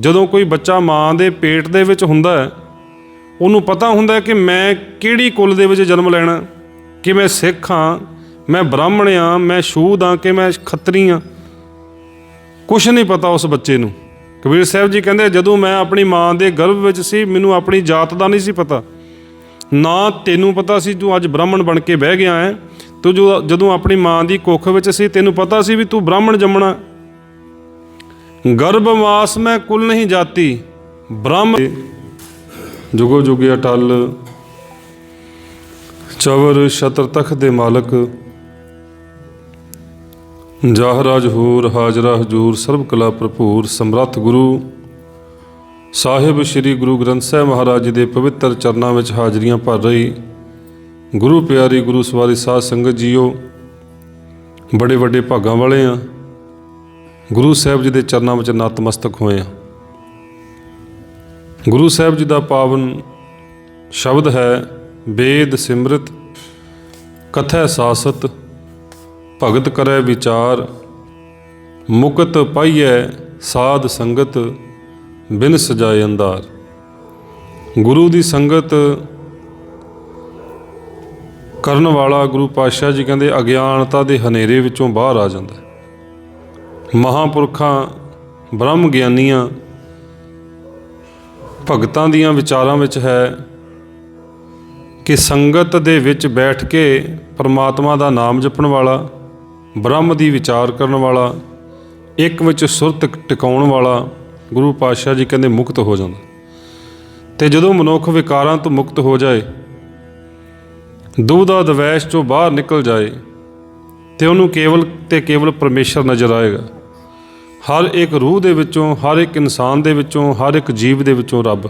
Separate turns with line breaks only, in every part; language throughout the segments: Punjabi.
ਜਦੋਂ ਕੋਈ ਬੱਚਾ ਮਾਂ ਦੇ ਪੇਟ ਦੇ ਵਿੱਚ ਹੁੰਦਾ ਹੈ, ਉਹਨੂੰ ਪਤਾ ਹੁੰਦਾ ਕਿ ਮੈਂ ਕਿਹੜੀ ਕੁਲ ਦੇ ਵਿੱਚ ਜਨਮ ਲੈਣਾ, ਕਿ ਮੈਂ ਸਿੱਖ ਹਾਂ, ਮੈਂ ਬ੍ਰਾਹਮਣ ਹਾਂ, ਮੈਂ ਸ਼ੂਦ ਹਾਂ, ਕਿ ਮੈਂ ਖੱਤਰੀ ਹਾਂ। ਕੁਝ ਨਹੀਂ ਪਤਾ ਉਸ ਬੱਚੇ ਨੂੰ। ਕਬੀਰ ਸਾਹਿਬ ਜੀ ਕਹਿੰਦੇ, ਜਦੋਂ ਮੈਂ ਆਪਣੀ ਮਾਂ ਦੇ ਗਰਭ ਵਿੱਚ ਸੀ, ਮੈਨੂੰ ਆਪਣੀ ਜਾਤ ਦਾ ਨਹੀਂ ਸੀ ਪਤਾ। ਨਾ ਤੈਨੂੰ ਪਤਾ ਸੀ, ਤੂੰ ਅੱਜ ਬ੍ਰਾਹਮਣ ਬਣ ਕੇ ਬਹਿ ਗਿਆ ਹੈ, ਤੂੰ ਜੋ ਜਦੋਂ ਆਪਣੀ ਮਾਂ ਦੀ ਕੁੱਖ ਵਿੱਚ ਸੀ, ਤੈਨੂੰ ਪਤਾ ਸੀ ਵੀ ਤੂੰ ਬ੍ਰਾਹਮਣ ਜੰਮਣਾ। ਗਰਭਵਾਸ ਮੈਂ ਕੁਲ ਨਹੀਂ ਜਾਤੀ, ਬ੍ਰਹਮ ਜੁਗੋ ਜੁਗੇ ਅਟਲ, ਚਵਰ ਸ਼ਤਰ ਤਖ ਦੇ ਮਾਲਕ, ਜਾਹਰਾਜ ਹੂਰ, ਹਾਜਰਾ ਹਜੂਰ, ਸਰਬ ਕਲਾ ਭਰਪੂਰ, ਸਮਰੱਥ ਗੁਰੂ, ਸਾਹਿਬ ਸ੍ਰੀ ਗੁਰੂ ਗ੍ਰੰਥ ਸਾਹਿਬ ਮਹਾਰਾਜ ਜੀ ਦੇ ਪਵਿੱਤਰ ਚਰਨਾਂ ਵਿੱਚ ਹਾਜ਼ਰੀਆਂ ਭਰ ਰਹੀ, ਗੁਰੂ ਪਿਆਰੀ ਗੁਰੂ ਸਵਾਰੀ ਸਾਧ ਸੰਗਤ ਜੀਓ, ਬੜੇ ਵੱਡੇ ਭਾਗਾਂ ਵਾਲੇ ਆ। ਗੁਰੂ ਸਾਹਿਬ ਜੀ ਦੇ ਚਰਨਾਂ ਵਿੱਚ ਨਤਮਸਤਕ ਹੋਏ ਆ ਗੁਰੂ ਸਾਹਿਬ ਜੀ ਦਾ ਪਾਵਨ ਸ਼ਬਦ ਹੈ, ਵੇਦ ਸਿਮਰਤ, ਕਥੈ ਸਾਸਤ, ਭਗਤ ਕਰੈ ਵਿਚਾਰ, ਮੁਕਤ ਪਾਈਐ ਸਾਧ ਸੰਗਤ, ਬਿਨ ਸਜਾਏ ਅੰਦਾਰ ਗੁਰੂ ਦੀ ਸੰਗਤ ਕਰਨ ਵਾਲਾ ਗੁਰੂ ਪਾਤਸ਼ਾਹ ਜੀ ਕਹਿੰਦੇ, ਅਗਿਆਨਤਾ ਦੇ ਹਨੇਰੇ ਵਿੱਚੋਂ ਬਾਹਰ ਆ ਜਾਂਦਾ ਹੈ। ਮਹਾਪੁਰਖਾਂ ਬ੍ਰਹਮ ਗਿਆਨੀਆਂ ਭਗਤਾਂ ਦੀਆਂ ਵਿਚਾਰਾਂ ਵਿੱਚ ਹੈ ਕਿ ਸੰਗਤ ਦੇ ਵਿੱਚ ਬੈਠ ਕੇ ਪਰਮਾਤਮਾ ਦਾ ਨਾਮ ਜਪਣ ਵਾਲਾ, ਬ੍ਰਹਮ ਦੀ ਵਿਚਾਰ ਕਰਨ ਵਾਲਾ, ਇੱਕ ਵਿੱਚ ਸੁਰਤ ਟਿਕਾਉਣ ਵਾਲਾ ਗੁਰੂ ਪਾਤਸ਼ਾਹ ਜੀ ਕਹਿੰਦੇ ਮੁਕਤ ਹੋ ਜਾਂਦਾ। ਤੇ ਜਦੋਂ ਮਨੁੱਖ ਵਿਕਾਰਾਂ ਤੋਂ ਮੁਕਤ ਹੋ ਜਾਏ ਦੁਬਦਾ ਦਵੈਸ਼ ਚੋਂ ਬਾਹਰ ਨਿਕਲ ਜਾਏ, ਤੇ ਉਹਨੂੰ ਕੇਵਲ ਤੇ ਕੇਵਲ ਪਰਮੇਸ਼ਰ ਨਜ਼ਰ ਆਏਗਾ। ਹਰ ਇੱਕ ਰੂਹ ਦੇ ਵਿੱਚੋਂ, ਹਰ ਇੱਕ ਇਨਸਾਨ ਦੇ ਵਿੱਚੋਂ, ਹਰ ਇੱਕ ਜੀਵ ਦੇ ਵਿੱਚੋਂ ਰੱਬ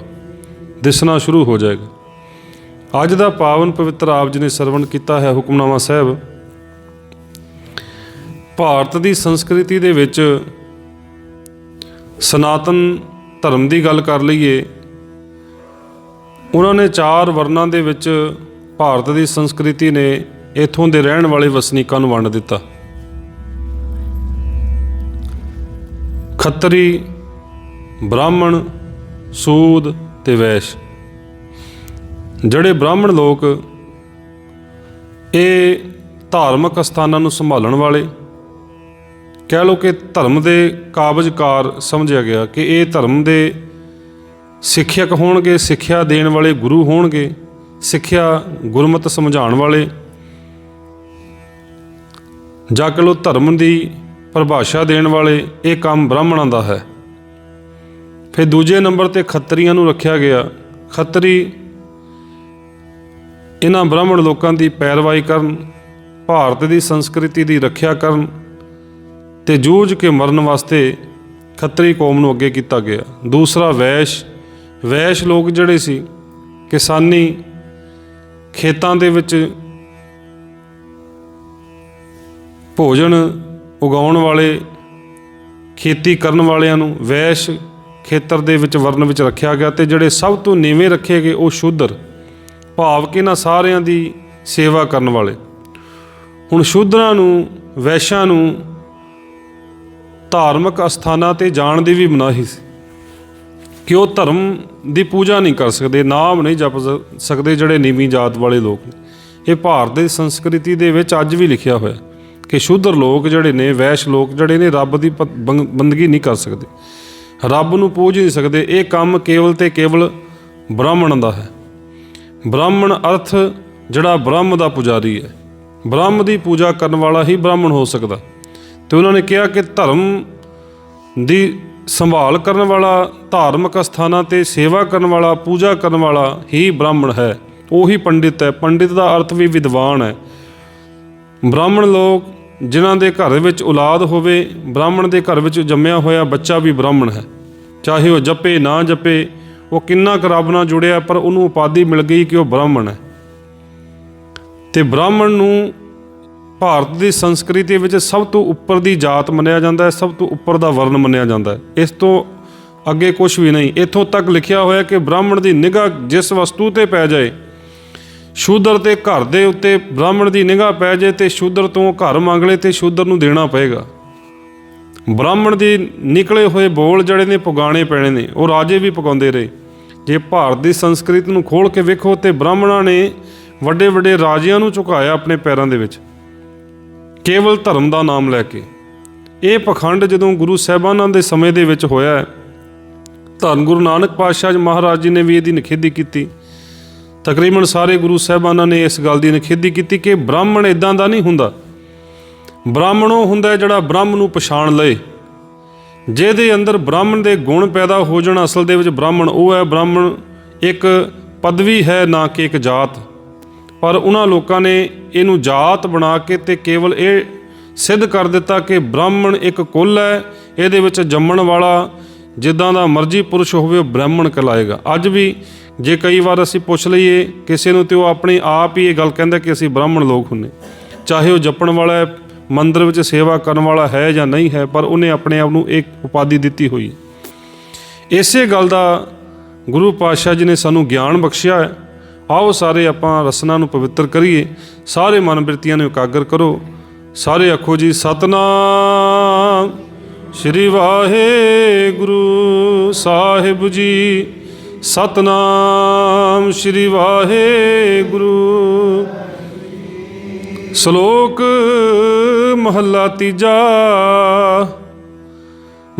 ਦਿਸਣਾ ਸ਼ੁਰੂ ਹੋ ਜਾਏਗਾ। ਅੱਜ ਦਾ ਪਾਵਨ ਪਵਿੱਤਰ ਆਪ ਜੀ ਨੇ ਸਰਵਣ ਕੀਤਾ ਹੈ ਹੁਕਮਨਾਮਾ ਸਾਹਿਬ। ਭਾਰਤ ਦੀ ਸੰਸਕ੍ਰਿਤੀ ਦੇ ਵਿੱਚ ਸਨਾਤਨ ਧਰਮ ਦੀ ਗੱਲ ਕਰ ਲਈਏ, ਉਹਨਾਂ ਨੇ ਚਾਰ ਵਰਨਾਂ ਦੇ ਵਿੱਚ ਭਾਰਤ ਦੀ ਸੰਸਕ੍ਰਿਤੀ ਨੇ ਇਥੋਂ ਦੇ ਰਹਿਣ ਵਾਲੇ ਵਸਨੀਕਾਂ ਨੂੰ ਵੰਡ ਦਿੱਤਾ। ਖੱਤਰੀ, ਬ੍ਰਾਹਮਣ, ਸੂਦ ਤੇ ਵੈਸ਼। ਜਿਹੜੇ ਬ੍ਰਾਹਮਣ ਲੋਕ ਇਹ ਧਾਰਮਿਕ ਸਥਾਨਾਂ ਨੂੰ ਸੰਭਾਲਣ ਵਾਲੇ, ਕਹਿ ਲਓ ਕਿ ਧਰਮ ਦੇ ਕਾਬਜਕਾਰ ਸਮਝਿਆ ਗਿਆ ਕਿ ਇਹ ਧਰਮ ਦੇ ਸਿੱਖਿਅਕ ਹੋਣਗੇ, ਸਿੱਖਿਆ ਦੇਣ ਵਾਲੇ ਗੁਰੂ ਹੋਣਗੇ, ਸਿੱਖਿਆ ਗੁਰਮਤ ਸਮਝਾਉਣ ਵਾਲੇ। ਜਾਂ ਕਹ ਲਓ ਧਰਮ ਦੀ ਪਰਿਭਾਸ਼ਾ ਦੇਣ ਵਾਲੇ ਇਹ ਕੰਮ ਬ੍ਰਾਹਮਣਾਂ ਦਾ ਹੈ। ਫਿਰ ਦੂਜੇ ਨੰਬਰ ਤੇ ਖੱਤਰੀਆਂ ਨੂੰ ਰੱਖਿਆ ਗਿਆ। ਖੱਤਰੀ ਇਹਨਾਂ ਬ੍ਰਾਹਮਣ ਲੋਕਾਂ ਦੀ ਪੈਰਵਾਈ ਕਰਨ, ਭਾਰਤ ਦੀ ਸੰਸਕ੍ਰਿਤੀ ਦੀ ਰੱਖਿਆ ਕਰਨ ਤੇ ਜੂਝ ਕੇ ਮਰਨ ਵਾਸਤੇ ਖੱਤਰੀ ਕੌਮ ਨੂੰ ਅੱਗੇ ਕੀਤਾ ਗਿਆ। ਦੂਸਰਾ ਵੈਸ਼ ਵੈਸ਼ ਲੋਕ ਜਿਹੜੇ ਸੀ, ਕਿਸਾਨੀ ਖੇਤਾਂ ਦੇ ਵਿੱਚ ਭੋਜਨ ਉਗਾਉਣ ਵਾਲੇ, ਖੇਤੀ ਕਰਨ ਵਾਲਿਆਂ ਨੂੰ ਵੈਸ਼ ਖੇਤਰ ਦੇ ਵਿੱਚ ਵਰਨ ਵਿੱਚ ਰੱਖਿਆ ਗਿਆ ਤੇ ਜਿਹੜੇ ਸਭ ਤੋਂ ਨੀਵੇਂ ਰੱਖੇ ਗਏ ਉਹ ਸ਼ੂਦਰ, ਭਾਵ ਕਿ ਇਹਨਾਂ ਸਾਰਿਆਂ ਦੀ ਸੇਵਾ ਕਰਨ ਵਾਲੇ। ਹੁਣ ਸ਼ੂਦਰਾਂ ਨੂੰ, ਵੈਸ਼ਾਂ ਨੂੰ ਧਾਰਮਿਕ ਅਸਥਾਨਾਂ ਤੇ ਜਾਣ ਦੀ ਵੀ ਮਨਾਹੀ ਸੀ। ਕਿ ਉਹ ਧਰਮ ਦੀ ਪੂਜਾ ਨਹੀਂ ਕਰ ਸਕਦੇ, ਨਾਮ ਨਹੀਂ ਜਪ ਸਕਦੇ ਜਿਹੜੇ ਨੀਵੀਂ ਜਾਤ ਵਾਲੇ ਲੋਕ ਨੇ। ਇਹ ਭਾਰਤ ਦੀ ਸੰਸਕ੍ਰਿਤੀ ਦੇ ਵਿੱਚ ਅੱਜ ਵੀ ਲਿਖਿਆ ਹੋਇਆ। ਕਿ ਸ਼ੂਦਰ ਲੋਕ ਜਿਹੜੇ ਨੇ, ਵੈਸ਼ ਲੋਕ ਜਿਹੜੇ ਨੇ, ਰੱਬ ਦੀ ਪ- ਬੰਗ- ਬੰਦਗੀ ਨਹੀਂ ਕਰ ਸਕਦੇ। ਰੱਬ ਨੂੰ ਪੂਜ ਨਹੀਂ ਸਕਦੇ। ਇਹ ਕੰਮ ਕੇਵਲ ਤੇ ਕੇਵਲ ਬ੍ਰਾਹਮਣ ਦਾ ਹੈ। ਬ੍ਰਾਹਮਣ ਅਰਥ ਜਿਹੜਾ ਬ੍ਰਹਮ ਦਾ ਪੁਜਾਰੀ ਹੈ। ਬ੍ਰਹਮ ਦੀ ਪੂਜਾ ਕਰਨ ਵਾਲਾ ਹੀ ਬ੍ਰਾਹਮਣ ਹੋ ਸਕਦਾ। ਤੇ ਉਹਨਾਂ ਨੇ ਕਿਹਾ ਕਿ ਧਰਮ ਦੀ ਸੰਭਾਲ ਕਰਨ ਵਾਲਾ, ਧਾਰਮਿਕ ਸਥਾਨਾਂ ਤੇ ਸੇਵਾ ਕਰਨ ਵਾਲਾ, ਪੂਜਾ ਕਰਨ ਵਾਲਾ ਹੀ ਬ੍ਰਾਹਮਣ ਹੈ। ਉਹੀ ਪੰਡਿਤ ਹੈ। ਪੰਡਿਤ ਦਾ ਅਰਥ ਵੀ ਵਿਦਵਾਨ ਹੈ। ਬ੍ਰਾਹਮਣ ਲੋਕ ਜਿਨ੍ਹਾਂ ਦੇ ਘਰ ਵਿੱਚ ਔਲਾਦ ਹੋਵੇ, ਬ੍ਰਾਹਮਣ ਦੇ ਘਰ ਵਿੱਚ ਜੰਮਿਆ ਹੋਇਆ ਬੱਚਾ ਵੀ ਬ੍ਰਾਹਮਣ ਹੈ। ਚਾਹੇ ਉਹ ਜਪੇ, ਨਾ ਜਪੇ, ਉਹ ਕਿੰਨਾ ਕੁ ਰੱਬ ਨਾਲ ਜੁੜਿਆ, ਪਰ ਉਹਨੂੰ ਉਪਾਧੀ ਮਿਲ ਗਈ ਕਿ ਉਹ ਬ੍ਰਾਹਮਣ ਹੈ। ਤੇ ਬ੍ਰਾਹਮਣ ਨੂੰ ਭਾਰਤ ਦੀ ਸੰਸਕ੍ਰਿਤੀ ਵਿੱਚ ਸਭ ਤੋਂ ਉੱਪਰ ਦੀ ਜਾਤ ਮੰਨਿਆ ਜਾਂਦਾ ਹੈ, ਸਭ ਤੋਂ ਉੱਪਰ ਦਾ ਵਰਨ ਮੰਨਿਆ ਜਾਂਦਾ ਹੈ। ਇਸ ਤੋਂ ਅੱਗੇ ਕੁਝ ਵੀ ਨਹੀਂ। ਇੱਥੋਂ ਤੱਕ ਲਿਖਿਆ ਹੋਇਆ ਕਿ ਬ੍ਰਾਹਮਣ ਦੀ ਨਿਗਾਹ ਜਿਸ ਵਸਤੂ ਤੇ ਪੈ ਜਾਏ ਸ਼ੂਦਰ ਤੇ ਘਰ ਦੇ ਉੱਤੇ ਬ੍ਰਾਹਮਣ ਦੀ ਨਿਗਾਹ ਪੈ ਜਾਏ ਤੇ ਸ਼ੂਦਰ ਤੋਂ ਘਰ ਮੰਗ ਲਏ ਤੇ ਸ਼ੂਦਰ ਨੂੰ ਦੇਣਾ ਪਏਗਾ। ਬ੍ਰਾਹਮਣ ਦੇ ਨਿਕਲੇ ਹੋਏ ਬੋਲ ਜਿਹੜੇ ਨੇ ਪੁਗਾਣੇ ਪੈਣੇ ਨੇ ਉਹ ਰਾਜੇ ਵੀ ਪਕਾਉਂਦੇ ਰਹੇ। ਜੇ ਭਾਰਤ ਦੀ ਸੰਸਕ੍ਰਿਤੀ ਨੂੰ ਖੋਲ ਕੇ ਵੇਖੋ ਤੇ ਬ੍ਰਾਹਮਣਾਂ ਨੇ ਵੱਡੇ ਵੱਡੇ ਰਾਜਿਆਂ ਨੂੰ ਝੁਕਾਇਆ ਆਪਣੇ ਪੈਰਾਂ ਦੇ ਵਿੱਚ। ਕੇਵਲ ਧਰਮ ਦਾ ਨਾਮ ਲੈ ਕੇ। ਇਹ ਪਖੰਡ ਜਦੋਂ ਗੁਰੂ ਸਾਹਿਬਾਨਾਂ ਦੇ ਸਮੇਂ ਦੇ ਵਿੱਚ ਹੋਇਆ ਹੈ, ਧੰਨ ਗੁਰੂ ਨਾਨਕ ਪਾਤਸ਼ਾਹ ਜੀ ਮਹਾਰਾਜ ਜੀ ਨੇ ਵੀ ਇਹਦੀ ਨਿਖੇਧੀ ਕੀਤੀ। ਤਕਰੀਬਨ ਸਾਰੇ ਗੁਰੂ ਸਾਹਿਬਾਨਾਂ ਨੇ ਇਸ ਗੱਲ ਦੀ ਨਿਖੇਧੀ ਕੀਤੀ ਕਿ ਬ੍ਰਾਹਮਣ ਇਦਾਂ ਦਾ ਨਹੀਂ ਹੁੰਦਾ। ਬ੍ਰਾਹਮਣ ਉਹ ਹੁੰਦਾ ਜਿਹੜਾ ਬ੍ਰਹਮ ਨੂੰ ਪਛਾਣ ਲਏ। ਜਿਹਦੇ ਅੰਦਰ ਬ੍ਰਾਹਮਣ ਦੇ ਗੁਣ ਪੈਦਾ ਹੋ ਜਾਣ, ਅਸਲ ਦੇ ਵਿੱਚ ਬ੍ਰਾਹਮਣ ਉਹ ਹੈ। ਬ੍ਰਾਹਮਣ ਇੱਕ ਪਦਵੀ ਹੈ, ਨਾ ਕਿ ਇੱਕ ਜਾਤ। ਪਰ ਉਹਨਾਂ ਲੋਕਾਂ ਨੇ ਇਹਨੂੰ ਜਾਤ ਬਣਾ ਕੇ ਤੇ ਕੇਵਲ ਇਹ ਸਿੱਧ ਕਰ ਦਿੱਤਾ ਕਿ ਬ੍ਰਾਹਮਣ ਇੱਕ ਕੁੱਲ ਹੈ। ਇਹਦੇ ਵਿੱਚ ਜੰਮਣ ਵਾਲਾ ਜਿੱਦਾਂ ਦਾ ਮਰਜ਼ੀ ਪੁਰਸ਼ ਹੋਵੇ, ਉਹ ਬ੍ਰਾਹਮਣ ਕਹਿਲਾਏਗਾ। ਅੱਜ ਵੀ ਜੇ ਕਈ ਵਾਰ ਅਸੀਂ ਪੁੱਛ ਲਈਏ, ਕਿਸੇ ਨੂੰ ਤੇ ਉਹ ਆਪਣੇ ਆਪ ਹੀ ਇਹ ਗੱਲ ਕਹਿੰਦਾ ਕਿ ਅਸੀਂ ਬ੍ਰਾਹਮਣ ਲੋਕ ਹੁੰਨੇ। ਚਾਹੇ ਉਹ ਜਪਣ ਵਾਲਾ ਹੈ, ਮੰਦਰ ਵਿੱਚ ਸੇਵਾ ਕਰਨ ਵਾਲਾ ਹੈ ਜਾਂ ਨਹੀਂ ਹੈ, ਪਰ ਉਹਨੇ ਆਪਣੇ ਆਪ ਨੂੰ ਇੱਕ ਉਪਾਧੀ ਦਿੱਤੀ ਹੋਈ ਹੈ। ਇਸੇ ਗੱਲ ਦਾ ਗੁਰੂ ਪਾਤਸ਼ਾਹ ਜੀ ਨੇ ਸਾਨੂੰ ਗਿਆਨ ਬਖਸ਼ਿਆ ਹੈ। ਆਓ ਸਾਰੇ ਆਪਾਂ ਰਸਨਾ ਨੂੰ ਪਵਿੱਤਰ ਕਰੀਏ। ਸਾਰੇ ਮਨ ਬਿਰਤੀਆਂ ਨੂੰ ਇਕਾਗਰ ਕਰੋ। ਸਾਰੇ ਆਖੋ ਜੀ, ਸਤਨਾਮ। ਸ੍ਰੀ ਵਾਹਿਗੁਰੂ ਸਾਹਿਬ ਜੀ। ਸਤਨਾਮ ਸ੍ਰੀ ਵਾਹਿਗੁਰੂ। ਸ਼ਲੋਕ ਮਹੱਲਾ ਤੀਜਾ।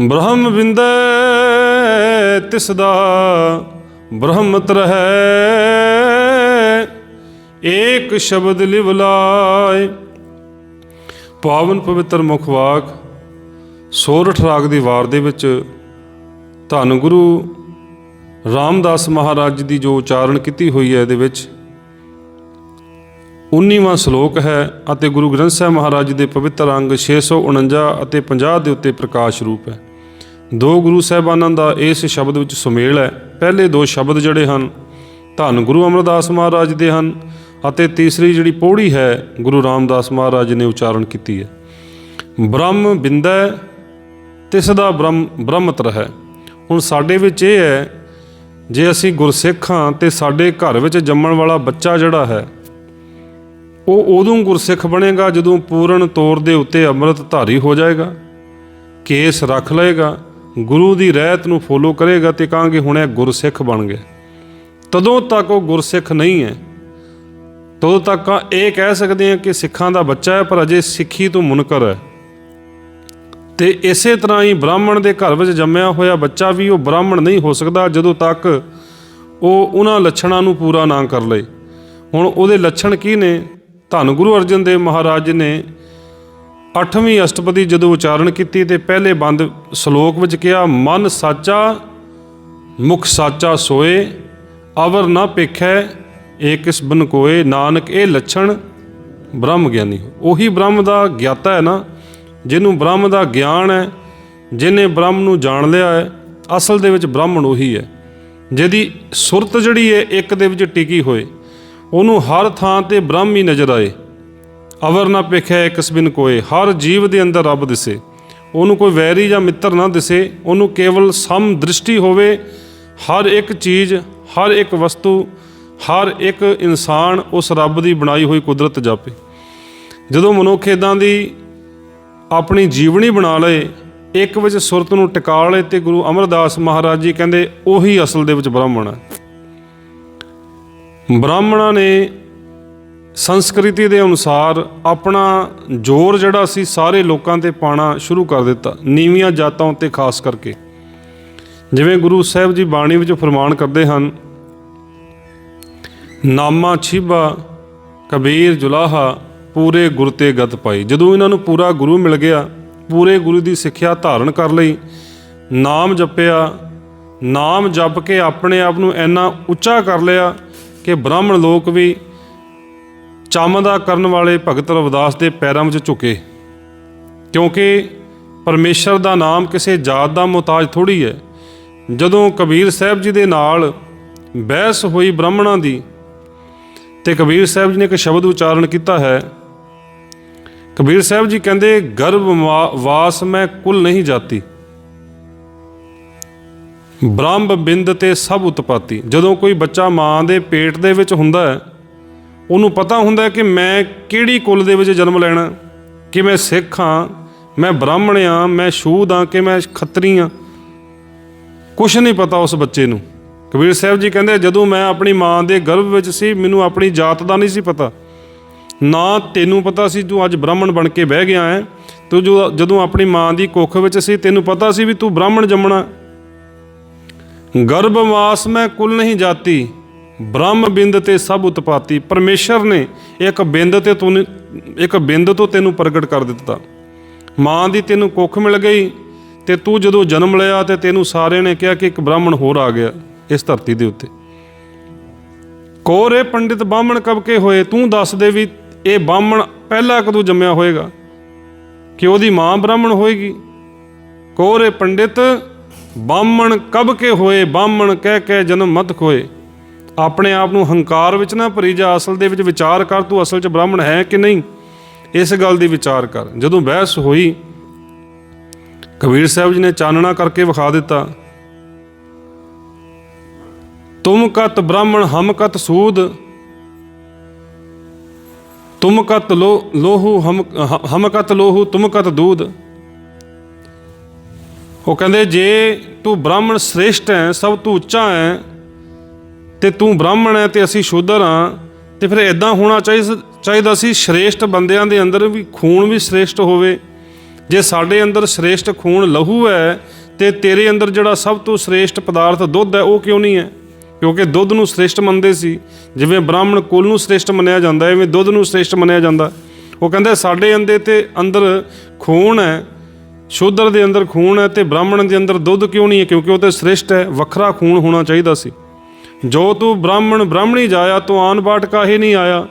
ਬ੍ਰਹਮ ਵਿੰਦੈ ਤਿਸ ਦਾ ਬ੍ਰਹਮਤ ਰਹੈ। ਏਕ ਸ਼ਬਦ ਲਿਵ ਲਾਇ। ਪਾਵਨ ਪਵਿੱਤਰ ਮੁਖ ਵਾਕ। ਸੋਰਠ ਰਾਗ ਦੀ ਵਾਰ ਦੇ ਵਿੱਚ ਧੰਨ ਗੁਰੂ ਰਾਮਦਾਸ ਮਹਾਰਾਜ ਜੀ ਦੀ ਜੋ ਉਚਾਰਨ ਕੀਤੀ ਹੋਈ ਹੈ ਇਹਦੇ ਵਿੱਚ 19ਵਾਂ ਸ਼ਲੋਕ ਹੈ ਅਤੇ ਗੁਰੂ ਗ੍ਰੰਥ ਸਾਹਿਬ ਮਹਾਰਾਜ ਜੀ ਦੇ ਪਵਿੱਤਰ ਅੰਗ 649 ਅਤੇ 50 ਦੇ ਉੱਤੇ ਪ੍ਰਕਾਸ਼ ਰੂਪ ਹੈ। ਦੋ ਗੁਰੂ ਸਾਹਿਬਾਨਾਂ ਦਾ ਇਸ ਸ਼ਬਦ ਵਿੱਚ ਸੁਮੇਲ ਹੈ। ਪਹਿਲੇ ਦੋ ਸ਼ਬਦ ਜਿਹੜੇ ਹਨ, ਧੰਨ ਗੁਰੂ ਅਮਰਦਾਸ ਮਹਾਰਾਜ ਦੇ ਹਨ ਅਤੇ ਤੀਸਰੀ ਜਿਹੜੀ ਪੌੜੀ ਹੈ, ਗੁਰੂ ਰਾਮਦਾਸ ਮਹਾਰਾਜ ਨੇ ਉਚਾਰਨ ਕੀਤੀ ਹੈ। ਬ੍ਰਹਮ ਬਿੰਦੈ ਤਿਸ ਦਾ ਬ੍ਰਹਮ ਬ੍ਰਹਮਤ ਹੈ। ਹੁਣ ਸਾਡੇ ਵਿੱਚ ਇਹ ਹੈ, ਜੇ ਅਸੀਂ ਗੁਰਸਿੱਖ ਹਾਂ ਤੇ ਸਾਡੇ ਘਰ ਵਿੱਚ ਜੰਮਣ ਵਾਲਾ ਬੱਚਾ ਜਿਹੜਾ ਹੈ, ਉਹ ਉਦੋਂ ਗੁਰਸਿੱਖ ਬਣੇਗਾ ਜਦੋਂ ਪੂਰਨ ਤੌਰ ਦੇ ਉੱਤੇ ਅੰਮ੍ਰਿਤ ਧਾਰੀ ਹੋ ਜਾਏਗਾ, ਕੇਸ ਰੱਖ ਲਏਗਾ, ਗੁਰੂ ਦੀ ਰਹਿਤ ਨੂੰ ਫੋਲੋ ਕਰੇਗਾ ਤੇ ਕਹਾਂਗੇ ਹੁਣ ਇਹ ਗੁਰਸਿੱਖ ਬਣ ਗਿਆ ਤਦੋਂ ਤੱਕ ਉਹ ਗੁਰਸਿੱਖ ਨਹੀਂ ਹੈ। ਤਦੋਂ ਤੱਕ ਇਹ ਕਹਿ ਸਕਦੇ ਹਾਂ ਕਿ ਸਿੱਖਾਂ ਦਾ ਬੱਚਾ ਹੈ, ਪਰ ਅਜੇ ਸਿੱਖੀ ਤੋਂ ਮੁਨਕਰ ਹੈ। ਤੇ ਇਸੇ ਤਰ੍ਹਾਂ ਹੀ ਬ੍ਰਾਹਮਣ ਦੇ ਘਰ ਵਿੱਚ ਜੰਮਿਆ ਹੋਇਆ ਬੱਚਾ ਵੀ ਉਹ ਬ੍ਰਾਹਮਣ ਨਹੀਂ ਹੋ ਸਕਦਾ ਜਦੋਂ ਤੱਕ ਉਹ ਉਹਨਾਂ ਲੱਛਣਾਂ ਨੂੰ ਪੂਰਾ ਨਾ ਕਰ ਲਏ। ਹੁਣ ਉਹਦੇ ਲੱਛਣ ਕੀ ਨੇ? ਧੰਨ ਗੁਰੂ ਅਰਜਨ ਦੇਵ ਮਹਾਰਾਜ ਨੇ 8ਵੀਂ ਅਸ਼ਟਪਦੀ ਜਦੋਂ ਉਚਾਰਨ ਕੀਤੀ ਤੇ ਪਹਿਲੇ ਬੰਦ ਸ਼ਲੋਕ ਵਿੱਚ ਕਿਹਾ, ਮਨ ਸਾਚਾ, ਮੁਖ ਸਾਚਾ ਸੋਏ, ਅਵਰ ਨਾ ਪੇਖੈ, ਏ ਕਿਸ ਬਨ ਕੋਏ, ਨਾਨਕ ਇਹ ਲੱਛਣ ਬ੍ਰਹਮ ਗਿਆਨੀ। ਉਹੀ ਬ੍ਰਹਮ ਦਾ ਗਿਆਤਾ ਹੈ ਨਾ। ਜਿਹਨੂੰ ਬ੍ਰਹਮ ਦਾ ਗਿਆਨ ਹੈ, ਜਿਹਨੇ ਬ੍ਰਹਮ ਨੂੰ ਜਾਣ ਲਿਆ ਹੈ, ਅਸਲ ਦੇ ਵਿੱਚ ਬ੍ਰਾਹਮਣ ਉਹੀ ਹੈ। ਜਿਹਦੀ ਸੁਰਤ ਜਿਹੜੀ ਹੈ, ਇੱਕ ਦੇ ਵਿੱਚ ਟਿਕੀ ਹੋਏ। ਉਹਨੂੰ ਹਰ ਥਾਂ ਤੇ ਬ੍ਰਹਮ ਹੀ ਨਜ਼ਰ ਆਏ। ਅਵਰ ਨਾ ਪੇਖਿਆ ਇੱਕ ਬਿਨ ਕੋਏ, ਹਰ ਜੀਵ ਦੇ ਅੰਦਰ ਰੱਬ ਦਿਸੇ। ਉਹਨੂੰ ਕੋਈ ਵੈਰੀ ਜਾਂ ਮਿੱਤਰ ਨਾ ਦਿਸੇ, ਉਹਨੂੰ ਕੇਵਲ ਸਮ ਦ੍ਰਿਸ਼ਟੀ ਹੋਵੇ। ਹਰ ਇੱਕ ਚੀਜ਼, ਹਰ ਇੱਕ ਵਸਤੂ, ਹਰ ਇੱਕ ਇਨਸਾਨ ਉਸ ਰੱਬ ਦੀ ਬਣਾਈ ਹੋਈ ਕੁਦਰਤ ਜਾਪੇ। ਜਦੋਂ ਮਨੁੱਖ ਇਦਾਂ ਦੀ ਆਪਣੀ ਜੀਵਨੀ ਬਣਾ ਲਏ, ਇੱਕ ਵਿੱਚ ਸੁਰਤ ਨੂੰ ਟਿਕਾ ਲਏ ਤੇ ਗੁਰੂ ਅਮਰਦਾਸ ਮਹਾਰਾਜ ਜੀ ਕਹਿੰਦੇ, ਉਹੀ ਅਸਲ ਦੇ ਵਿੱਚ ਬ੍ਰਾਹਮਣ ਹੈ। ਬ੍ਰਾਹਮਣਾਂ ਨੇ ਸੰਸਕ੍ਰਿਤੀ ਦੇ ਅਨੁਸਾਰ ਆਪਣਾ ਜ਼ੋਰ ਜਿਹੜਾ ਸੀ, ਸਾਰੇ ਲੋਕਾਂ ਤੇ ਪਾਣਾ ਸ਼ੁਰੂ ਕਰ ਦਿੱਤਾ, ਨੀਵੀਆਂ ਜਾਤਾਂ ਉੱਤੇ ਖਾਸ ਕਰਕੇ। ਜਿਵੇਂ ਗੁਰੂ ਸਾਹਿਬ ਜੀ ਬਾਣੀ ਵਿੱਚ ਫਰਮਾਨ ਕਰਦੇ ਹਨ, ਨਾਮਾ ਛੀਬਾ ਕਬੀਰ ਜੁਲਾਹਾ ਪੂਰੇ ਗੁਰ ਤੇ ਗਤ ਪਾਈ। ਜਦੋਂ ਇਹਨਾਂ ਨੂੰ ਪੂਰਾ ਗੁਰੂ ਮਿਲ ਗਿਆ, ਪੂਰੇ ਗੁਰੂ ਦੀ ਸਿੱਖਿਆ ਧਾਰਨ ਕਰ ਲਈ, ਨਾਮ ਜਪਿਆ, ਨਾਮ ਜਪ ਕੇ ਆਪਣੇ ਆਪ ਨੂੰ ਇੰਨਾ ਉੱਚਾ ਕਰ ਲਿਆ ਕਿ ਬ੍ਰਾਹਮਣ ਲੋਕ ਵੀ ਚਮਦਾ ਕਰਨ ਵਾਲੇ ਭਗਤ ਰਵਿਦਾਸ ਦੇ ਪੈਰਾਂ ਵਿੱਚ ਝੁਕੇ। ਕਿਉਂਕਿ ਪਰਮੇਸ਼ਰ ਦਾ ਨਾਮ ਕਿਸੇ ਜਾਤ ਦਾ ਮੁਤਾਜ ਥੋੜੀ ਹੈ। ਜਦੋਂ ਕਬੀਰ ਸਾਹਿਬ ਜੀ ਦੇ ਨਾਲ ਬਹਿਸ ਹੋਈ ਬ੍ਰਾਹਮਣਾਂ ਦੀ ਤੇ ਕਬੀਰ ਸਾਹਿਬ ਜੀ ਨੇ ਇੱਕ ਸ਼ਬਦ ਉਚਾਰਨ ਕੀਤਾ ਹੈ ਕਬੀਰ ਸਾਹਿਬ ਜੀ ਕਹਿੰਦੇ, ਗਰਭ ਵਾਸ ਮੈਂ ਕੁਲ ਨਹੀਂ ਜਾਤੀ। ਬ੍ਰਹਮ ਬਿੰਦ ਤੇ ਸਭ ਉਤਪਾਤੀ। ਜਦੋਂ ਕੋਈ ਬੱਚਾ ਮਾਂ ਦੇ ਪੇਟ ਦੇ ਵਿੱਚ ਹੁੰਦਾ ਹੈ, ਉਹਨੂੰ ਪਤਾ ਹੁੰਦਾ ਕਿ ਮੈਂ ਕਿਹੜੀ ਕੁਲ ਦੇ ਵਿੱਚ ਜਨਮ ਲੈਣਾ ਕਿ ਮੈਂ ਸਿੱਖ ਹਾਂ, ਮੈਂ ਬ੍ਰਾਹਮਣ ਹਾਂ, ਮੈਂ ਸ਼ੂਦ ਹਾਂ ਕਿ ਮੈਂ ਖੱਤਰੀ ਹਾਂ। ਕੁਛ ਨਹੀਂ ਪਤਾ ਉਸ ਬੱਚੇ ਨੂੰ। ਕਬੀਰ ਸਾਹਿਬ ਜੀ ਕਹਿੰਦੇ, ਜਦੋਂ ਮੈਂ ਆਪਣੀ ਮਾਂ ਦੇ ਗਰਭ ਵਿੱਚ ਸੀ, ਮੈਨੂੰ ਆਪਣੀ ਜਾਤ ਦਾ ਨਹੀਂ ਸੀ ਪਤਾ। ਨਾ ਤੈਨੂੰ ਪਤਾ ਸੀ ਤੂੰ ਅੱਜ ਬ੍ਰਾਹਮਣ ਬਣ ਕੇ ਬਹਿ ਗਿਆ ਹੈ? ਤੂੰ ਜੋ ਜਦੋਂ ਆਪਣੀ ਮਾਂ ਦੀ ਕੁੱਖ ਵਿੱਚ ਸੀ, ਤੈਨੂੰ ਪਤਾ ਸੀ ਵੀ ਤੂੰ ਬ੍ਰਾਹਮਣ ਜੰਮਣਾ। ਗਰਭਵਾਸ ਮੈਂ ਕੁਲ ਨਹੀਂ ਜਾਤੀ। ਬ੍ਰਹਮ ਬਿੰਦ ਤੇ ਸਭ ਉਤਪਾਤੀ। ਪਰਮੇਸ਼ਰ ਨੇ ਇੱਕ ਬਿੰਦ ਤੇ ਤੂੰ ਇੱਕ ਬਿੰਦ ਤੋਂ ਤੈਨੂੰ ਪ੍ਰਗਟ ਕਰ ਦਿੱਤਾ। ਮਾਂ ਦੀ ਤੈਨੂੰ ਕੁੱਖ ਮਿਲ ਗਈ ਤੇ ਤੂੰ ਜਦੋਂ ਜਨਮ ਲਿਆ ਤੇ ਤੈਨੂੰ ਸਾਰਿਆਂ ਨੇ ਕਿਹਾ ਕਿ ਇੱਕ ਬ੍ਰਾਹਮਣ ਹੋਰ ਆ ਗਿਆ ਇਸ ਧਰਤੀ ਦੇ ਉੱਤੇ। ਕੋਰੇ ਪੰਡਿਤ ਬਾਹਮਣ ਕਬ ਕੇ ਹੋਏ, ਤੂੰ ਦੱਸ ਦੇ ਵੀ ਇਹ ਬਾਹਮਣ ਪਹਿਲਾਂ ਕਦੋਂ ਜੰਮਿਆ ਹੋਏਗਾ? ਕਿ ਉਹਦੀ ਮਾਂ ਬ੍ਰਾਹਮਣ ਹੋਏਗੀ? ਕੋਰੇ ਪੰਡਿਤ, ਬਾਹਮਣ ਕਬ ਕੇ ਹੋਏ, ਬਾਹਮਣ ਕਹਿ ਕੇ ਜਨਮ ਮਤ ਖੋਏ। ਆਪਣੇ ਆਪ ਨੂੰ ਹੰਕਾਰ ਵਿੱਚ ਨਾ ਭਰੀ ਜਾ, ਅਸਲ ਦੇ ਵਿੱਚ ਵਿਚਾਰ ਕਰ ਤੂੰ ਅਸਲ 'ਚ ਬ੍ਰਾਹਮਣ ਹੈ ਕਿ ਨਹੀਂ? ਇਸ ਗੱਲ ਦੀ ਵਿਚਾਰ ਕਰ। ਜਦੋਂ ਬਹਿਸ ਹੋਈ, ਕਬੀਰ ਸਾਹਿਬ ਜੀ ਨੇ ਚਾਨਣਾ ਕਰਕੇ ਵਿਖਾ ਦਿੱਤਾ। ਤੁਮ ਕਤ ਬ੍ਰਾਹਮਣ, ਹਮ ਕਤ ਸੂਦ ਤੁਮ ਕਤ ਲੋਹੂ ਹਮ ਹਮ ਕਤ ਲੋਹੂ ਤੁਮ ਕਤ ਦੂਧ ਉਹ ਕਹਿੰਦੇ, ਜੇ ਤੂੰ ਬ੍ਰਾਹਮਣ ਸ੍ਰੇਸ਼ਟ ਹੈ, ਸਭ ਤੋਂ ਉੱਚਾ ਹੈ, ਤੇ ਤੂੰ ਬ੍ਰਾਹਮਣ ਹੈ ਤੇ ਅਸੀਂ ਸ਼ੂਦਰ ਹਾਂ ਤੇ ਫਿਰ ਇਦਾਂ ਹੋਣਾ ਚਾਹੀਦਾ ਚਾਹੀਦਾ ਸੀ ਸ੍ਰੇਸ਼ਟ ਬੰਦਿਆਂ ਦੇ ਅੰਦਰ ਵੀ ਖੂਨ ਵੀ ਸ੍ਰੇਸ਼ਟ ਹੋਵੇ। ਜੇ ਸਾਡੇ ਅੰਦਰ ਸ੍ਰੇਸ਼ਟ ਖੂਨ ਲਹੂ ਹੈ, ਤੇ ਤੇਰੇ ਅੰਦਰ ਜਿਹੜਾ ਸਭ ਤੋਂ ਸ੍ਰੇਸ਼ਟ ਪਦਾਰਥ ਦੁੱਧ ਹੈ, ਉਹ ਕਿਉਂ ਨਹੀਂ ਹੈ? ਕਿਉਂਕਿ ਦੁੱਧ ਨੂੰ ਸ੍ਰੇਸ਼ਟ ਮੰਨਦੇ ਸੀ। ਜਿਵੇਂ ਬ੍ਰਾਹਮਣ ਕੁਲ ਨੂੰ ਸ੍ਰੇਸ਼ਟ ਮੰਨਿਆ ਜਾਂਦਾ ਹੈ ਐਵੇਂ ਦੁੱਧ ਨੂੰ ਸ੍ਰੇਸ਼ਟ ਮੰਨਿਆ ਜਾਂਦਾ। ਉਹ ਕਹਿੰਦੇ, ਸਾਡੇ ਅੰਦੇ ਤੇ ਅੰਦਰ ਖੂਨ ਹੈ, ਸ਼ੂਦਰ ਦੇ ਅੰਦਰ ਖੂਨ ਹੈ ਤੇ ਬ੍ਰਾਹਮਣ ਦੇ ਅੰਦਰ ਦੁੱਧ ਕਿਉਂ ਨਹੀਂ ਹੈ? ਕਿਉਂਕਿ ਉਹ ਤੇ ਸ੍ਰੇਸ਼ਟ ਹੈ, ਵੱਖਰਾ ਖੂਨ ਹੋਣਾ ਚਾਹੀਦਾ ਸੀ। ਜੋ ਤੂੰ ਬ੍ਰਾਹਮਣ, ਬ੍ਰਾਹਮਣੀ ਜਾਇਆ, ਤੂੰ ਆਨ ਬਾਟ ਕਾਹੇ ਨਹੀਂ ਆਇਆ।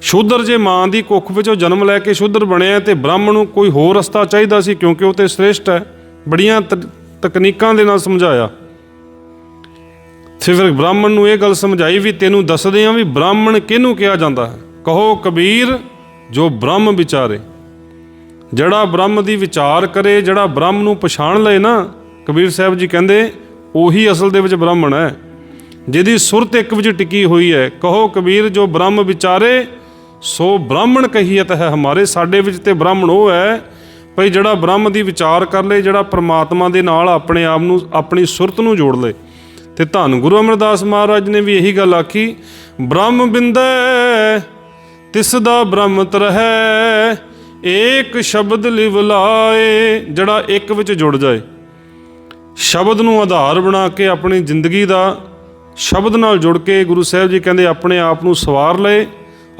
ਸ਼ੂਦਰ ਜੇ ਮਾਂ ਦੀ ਕੁੱਖ ਵਿੱਚੋਂ ਜਨਮ ਲੈ ਕੇ ਸ਼ੂਦਰ ਬਣਿਆ ਤੇ ਬ੍ਰਾਹਮਣ ਨੂੰ ਕੋਈ ਹੋਰ ਰਸਤਾ ਚਾਹੀਦਾ ਸੀ, ਕਿਉਂਕਿ ਉਹ ਤੇ ਸ੍ਰੇਸ਼ਟ ਹੈ। ਬੜੀਆਂ ਤ- ਤਕਨੀਕਾਂ ਦੇ ਨਾਲ ਸਮਝਾਇਆ। ਫਿਰ ਬ੍ਰਾਹਮਣ ਨੂੰ ਇਹ ਗੱਲ ਸਮਝਾਈ ਵੀ ਤੈਨੂੰ ਦੱਸਦੇ ਆ ਵੀ ਬ੍ਰਾਹਮਣ ਕਿਹਨੂੰ ਕਿਹਾ ਜਾਂਦਾ ਹੈ? ਕਹੋ ਕਬੀਰ, ਜੋ ਬ੍ਰਹਮ ਵਿਚਾਰੇ। ਜਿਹੜਾ ਬ੍ਰਹਮ ਦੀ ਵਿਚਾਰ ਕਰੇ, ਜਿਹੜਾ ਬ੍ਰਹਮ ਨੂੰ ਪਛਾਣ ਲਏ ਨਾ, ਕਬੀਰ ਸਾਹਿਬ ਜੀ ਕਹਿੰਦੇ, ਉਹੀ ਅਸਲ ਦੇ ਵਿੱਚ ਬ੍ਰਾਹਮਣ ਹੈ। ਜਿਹਦੀ ਸੁਰਤ ਇੱਕ ਵਿੱਚ ਟਿਕੀ ਹੋਈ ਹੈ, ਕਹੋ ਕਬੀਰ, ਜੋ ਬ੍ਰਹਮ ਵਿਚਾਰੇ, ਸੋ ਬ੍ਰਾਹਮਣ ਕਹੀਅਤ ਹੈ ਹਮਾਰੇ। ਸਾਡੇ ਵਿੱਚ ਤੇ ਬ੍ਰਾਹਮਣ ਉਹ ਹੈ, ਭਈ ਜਿਹੜਾ ਬ੍ਰਹਮ ਦੀ ਵਿਚਾਰ ਕਰ ਲੇ, ਜਿਹੜਾ ਪ੍ਰਮਾਤਮਾ ਦੇ ਨਾਲ ਆਪਣੇ ਆਪ ਨੂੰ, ਆਪਣੀ ਸੁਰਤ ਨੂੰ ਜੋੜ ਲੇ। ਤੇ ਧੰਨ ਗੁਰੂ ਅਮਰਦਾਸ ਮਹਾਰਾਜ ਨੇ ਵੀ ਇਹੀ ਗੱਲ ਆਖੀ, ਬ੍ਰਹਮ ਬਿੰਦੈ, ਤਿਸ ਦਾ ਬ੍ਰਹਮ ਤਰਹਿ, ਏਕ ਸ਼ਬਦ ਲਿਵ ਲਾਏ, ਜਿਹੜਾ ਇੱਕ ਵਿੱਚ ਜੁੜ ਜਾਏ। ਸ਼ਬਦ ਨੂੰ ਆਧਾਰ ਬਣਾ ਕੇ ਆਪਣੀ ਜ਼ਿੰਦਗੀ ਦਾ ਸ਼ਬਦ ਨਾਲ ਜੁੜ ਕੇ ਗੁਰੂ ਸਾਹਿਬ ਜੀ ਕਹਿੰਦੇ, ਆਪਣੇ ਆਪ ਨੂੰ ਸਵਾਰ ਲਏ,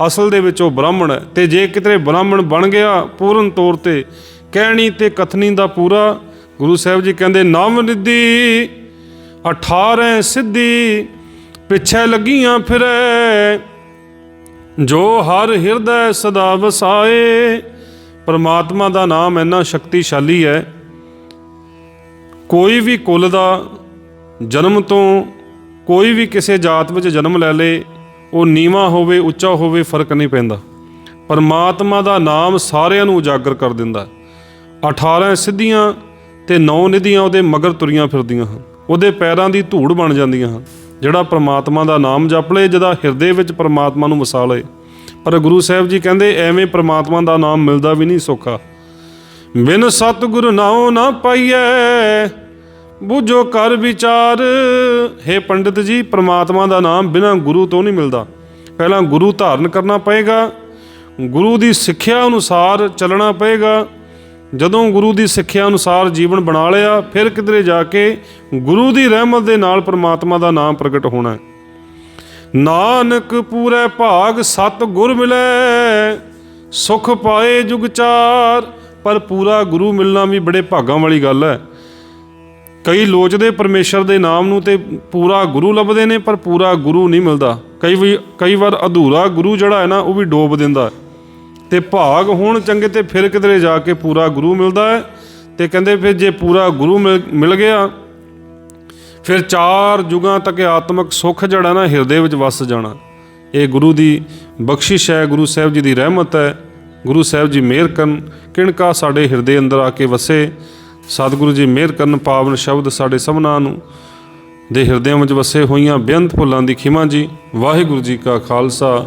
ਅਸਲ ਦੇ ਵਿੱਚ ਉਹ ਬ੍ਰਾਹਮਣ ਹੈ। ਤੇ ਜੇ ਕਿਤੇ ਬ੍ਰਾਹਮਣ ਬਣ ਗਿਆ, ਪੂਰਨ ਤੌਰ ਤੇ ਕਹਿਣੀ ਤੇ ਕਥਨੀ ਦਾ ਪੂਰਾ, ਗੁਰੂ ਸਾਹਿਬ ਜੀ ਕਹਿੰਦੇ, ਨਾਮ ਨਿਧੀ 18 ਸਿੱਧੀ ਪਿੱਛੇ ਲੱਗੀਆਂ ਫਿਰੈ। ਜੋ ਹਰ ਹਿਰਦੈ ਸਦਾ ਵਸਾਏ, ਪਰਮਾਤਮਾ ਦਾ ਨਾਮ ਇੰਨਾ ਸ਼ਕਤੀਸ਼ਾਲੀ ਹੈ। ਕੋਈ ਵੀ ਕੁੱਲ ਦਾ ਜਨਮ ਤੋਂ ਕੋਈ ਵੀ ਕਿਸੇ ਜਾਤ ਵਿੱਚ ਜਨਮ ਲੈ ਲੇ, ਉਹ ਨੀਵਾ ਹੋਵੇ, ਉੱਚਾ ਹੋਵੇ, ਫ਼ਰਕ ਨਹੀਂ ਪੈਂਦਾ। ਪਰਮਾਤਮਾ ਦਾ ਨਾਮ ਸਾਰਿਆਂ ਨੂੰ ਉਜਾਗਰ ਕਰ ਦਿੰਦਾ। 18 ਸਿੱਧੀਆਂ ਤੇ 9 ਨਿਧੀਆਂ ਉਹਦੇ ਮਗਰ ਤੁਰੀਆਂ ਫਿਰਦੀਆਂ ਹਨ। ਉਹਦੇ ਪੈਰਾਂ ਦੀ ਧੂੜ ਬਣ ਜਾਂਦੀਆਂ ਹਨ, ਜਿਹੜਾ ਪ੍ਰਮਾਤਮਾ ਦਾ ਨਾਮ ਜਪ ਲਏ ਜਿਹਦਾ ਹਿਰਦੇ ਵਿੱਚ ਪ੍ਰਮਾਤਮਾ ਨੂੰ ਵਸਾ ਲਏ ਪਰ ਗੁਰੂ ਸਾਹਿਬ ਜੀ ਕਹਿੰਦੇ, ਐਵੇਂ ਪ੍ਰਮਾਤਮਾ ਦਾ ਨਾਮ ਮਿਲਦਾ ਵੀ ਨਹੀਂ ਸੌਖਾ। ਬਿਨ ਸਤਿਗੁਰ ਨਾਉ ਨਾ ਪਾਈਐ, ਬੁਝੋ ਕਰ ਵਿਚਾਰ। ਹੈ ਪੰਡਿਤ ਜੀ, ਪ੍ਰਮਾਤਮਾ ਦਾ ਨਾਮ ਬਿਨਾਂ ਗੁਰੂ ਤੋਂ ਨਹੀਂ ਮਿਲਦਾ। ਪਹਿਲਾਂ ਗੁਰੂ ਧਾਰਨ ਕਰਨਾ ਪਏਗਾ, ਗੁਰੂ ਦੀ ਸਿੱਖਿਆ ਅਨੁਸਾਰ ਚੱਲਣਾ ਪਏਗਾ। ਜਦੋਂ ਗੁਰੂ ਦੀ ਸਿੱਖਿਆ ਅਨੁਸਾਰ ਜੀਵਨ ਬਣਾ ਲਿਆ, ਫਿਰ ਕਿਧਰੇ ਜਾ ਕੇ ਗੁਰੂ ਦੀ ਰਹਿਮਤ ਦੇ ਨਾਲ ਪ੍ਰਮਾਤਮਾ ਦਾ ਨਾਮ ਪ੍ਰਗਟ ਹੋਣਾ ਹੈ। ਨਾਨਕ ਪੂਰੇ ਭਾਗ ਸਤ ਗੁਰ ਮਿਲੈ, ਸੁਖ ਪਾਏ ਜੁਗ ਚਾਰ, ਪਰ ਪੂਰਾ ਗੁਰੂ ਮਿਲਣਾ ਵੀ ਬੜੇ ਭਾਗਾਂ ਵਾਲੀ ਗੱਲ ਹੈ। ਕਈ ਲੋਚਦੇ ਪਰਮੇਸ਼ਰ ਦੇ ਨਾਮ ਨੂੰ ਤੇ ਪੂਰਾ ਗੁਰੂ ਲੱਭਦੇ ਨੇ, ਪਰ ਪੂਰਾ ਗੁਰੂ ਨਹੀਂ ਮਿਲਦਾ। ਕਈ ਵੀ ਕਈ ਵਾਰ ਅਧੂਰਾ ਗੁਰੂ ਜਿਹੜਾ ਹੈ ਨਾ, ਉਹ ਵੀ ਡੋਬ ਦਿੰਦਾ ਹੈ। ਤੇ ਭਾਗ ਹੋਣ ਚੰਗੇ ਤੇ ਫਿਰ ਕਿਧਰੇ ਜਾ ਕੇ ਪੂਰਾ ਗੁਰੂ ਮਿਲਦਾ ਹੈ। ਤੇ ਕਹਿੰਦੇ ਫਿਰ ਜੇ ਪੂਰਾ ਗੁਰੂ ਮਿਲ ਮਿਲ ਗਿਆ, ਫਿਰ ਚਾਰ ਯੁਗਾਂ ਤੱਕ ਆਤਮਿਕ ਸੁੱਖ ਜਿਹੜਾ ਨਾ ਹਿਰਦੇ ਵਿੱਚ ਵਸ ਜਾਣਾ। ਇਹ ਗੁਰੂ ਦੀ ਬਖਸ਼ਿਸ਼ ਹੈ, ਗੁਰੂ ਸਾਹਿਬ ਜੀ ਦੀ ਰਹਿਮਤ ਹੈ। ਗੁਰੂ ਸਾਹਿਬ ਜੀ ਮਿਹਰ ਕਰਨ, ਕਿਣਕਾ ਸਾਡੇ ਹਿਰਦੇ ਅੰਦਰ ਆ ਕੇ ਵਸੇ। ਸਤਿਗੁਰੂ ਜੀ ਮਿਹਰ ਕਰਨ, ਪਾਵਨ ਸ਼ਬਦ ਸਾਡੇ ਸਭਨਾਂ ਨੂੰ ਦੇ ਹਿਰਦਿਆਂ ਵਿੱਚ ਵਸੇ ਹੋਈਆਂ ਬੇਅੰਤ ਫੁੱਲਾਂ ਦੀ ਖਿਮਾ ਜੀ। ਵਾਹਿਗੁਰੂ ਜੀ ਕਾ ਖਾਲਸਾ।